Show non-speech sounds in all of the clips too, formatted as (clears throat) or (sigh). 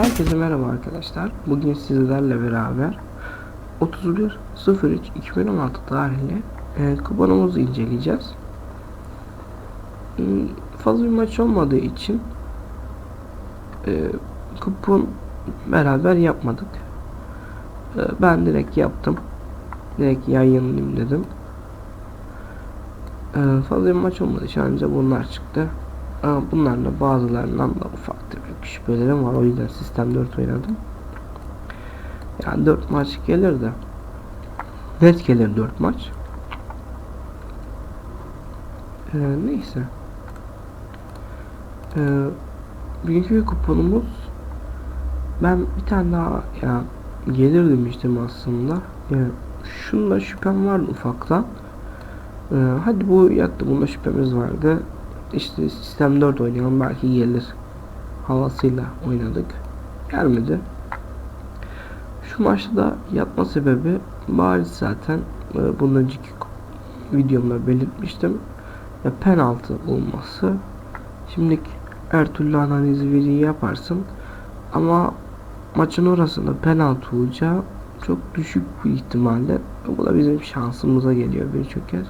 Herkese merhaba arkadaşlar. Bugün sizlerle beraber 31.03.2016 tarihli e, kuponumuzu inceleyeceğiz. Hmm, fazla bir maç olmadığı için e, kupon beraber yapmadık. E, ben direkt yaptım. Direkt yayınlayayım dedim. E, fazla bir maç olmadığı için ancak bunlar çıktı. Ama bunlarla bazılarından da ufak tefek şüphelerim var. O yüzden sistem 4 oynadım. Yani 4 maç gelir de net gelir 4 maç. Ee, neyse. Ee, bugünkü kuponumuz ben bir tane daha ya gelir demiştim aslında. Yani şunda şüphem vardı ufaktan. Ee, hadi bu yattı bunda şüphemiz vardı işte sistem 4 oynayalım belki gelir havasıyla oynadık. Gelmedi. Şu maçta da yatma sebebi bariz zaten e, bundan önceki videomda belirtmiştim. Ya penaltı olması. Şimdi her türlü analizi veri yaparsın ama maçın orasında penaltı olacağı çok düşük bir ihtimalle bu da bizim şansımıza geliyor birçok kez.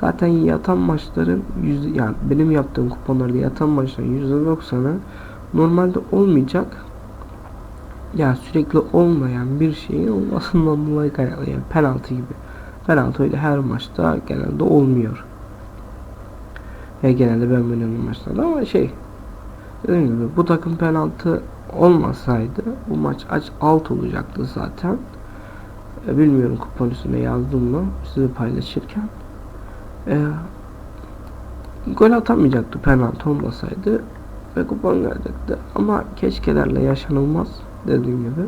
Zaten yatan maçların yüzde yani benim yaptığım kuponlarda yatan maçların yüzde doksanı normalde olmayacak. Ya sürekli olmayan bir şeyin olmasından dolayı kaynaklı yani penaltı gibi. Penaltı öyle her maçta genelde olmuyor. Ya genelde ben oynadım maçlarda ama şey dediğim gibi bu takım penaltı olmasaydı bu maç aç alt olacaktı zaten. Bilmiyorum kupon üstüne yazdım mı size paylaşırken e, gol atamayacaktı penaltı olmasaydı ve kupon gelecekti. Ama keşkelerle yaşanılmaz dediğim gibi.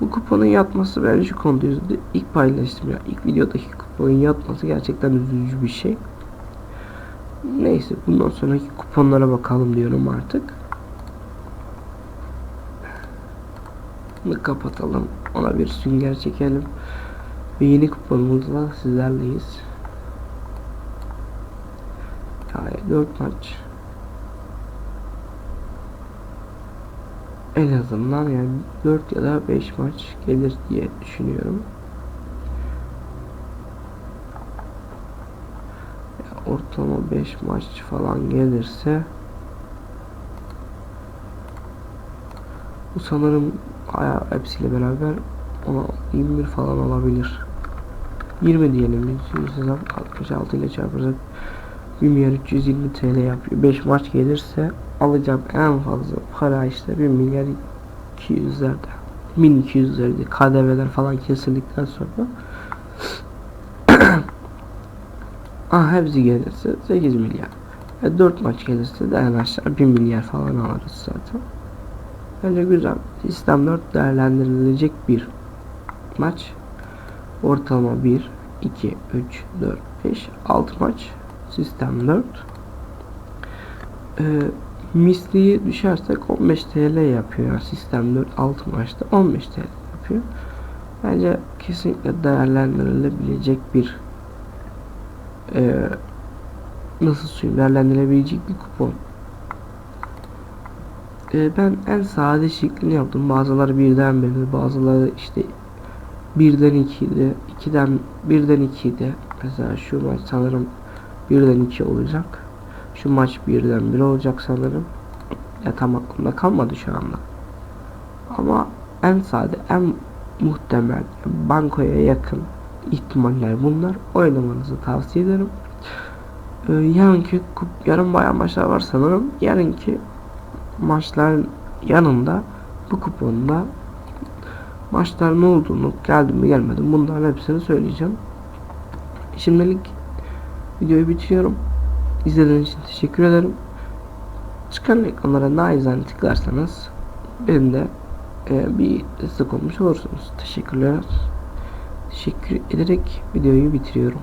Bu kuponun yatması beni şu konuda üzdü. İlk paylaştım ya. ilk videodaki kuponun yatması gerçekten üzücü bir şey. Neyse bundan sonraki kuponlara bakalım diyorum artık. Bunu kapatalım. Ona bir sünger çekelim. Ve yeni kuponumuzla sizlerleyiz. Yani 4 maç. En azından yani 4 ya da 5 maç gelir diye düşünüyorum. Ortalama 5 maç falan gelirse bu sanırım hepsiyle beraber ona 21 falan olabilir. 20 diyelim. 66 ile çarpacak 1 milyar 320 TL yapıyor. 5 maç gelirse alacağım en fazla para işte 1 milyar 200'lerde 1200'lerde KDV'ler falan kesildikten sonra. (clears throat) Ah hepsi gelirse 8 milyar. E 4 maç gelirse de en aşağı 1 milyar falan alırız zaten. Bence güzel. Sistem 4 değerlendirilecek bir maç. Ortalama 1 2 3 4 5 6 maç sistem 4 ee, misliyi düşersek 15 TL yapıyor. Sistem 4 6 maçta 15 TL yapıyor. Bence kesinlikle değerlendirilebilecek bir e, nasıl söyleyeyim değerlendirilebilecek bir kupon. E, ben en sade şeklini yaptım. Bazıları birden birdi bazıları işte birden ikiydi ikiden birden ikiydi. Mesela şu maç sanırım birden iki olacak. Şu maç birden bir olacak sanırım. Ya tam aklımda kalmadı şu anda. Ama en sade, en muhtemel, bankoya yakın ihtimaller bunlar. Oynamanızı tavsiye ederim. Ee, yarınki yarın bayağı maçlar var sanırım. Yarınki maçların yanında bu kuponda maçlar ne olduğunu geldi mi gelmedi bunların hepsini söyleyeceğim. Şimdilik videoyu bitiriyorum. İzlediğiniz için teşekkür ederim. Çıkan ekranlara naizane tıklarsanız benim de e, bir destek olmuş olursunuz. Teşekkürler. Teşekkür ederek videoyu bitiriyorum.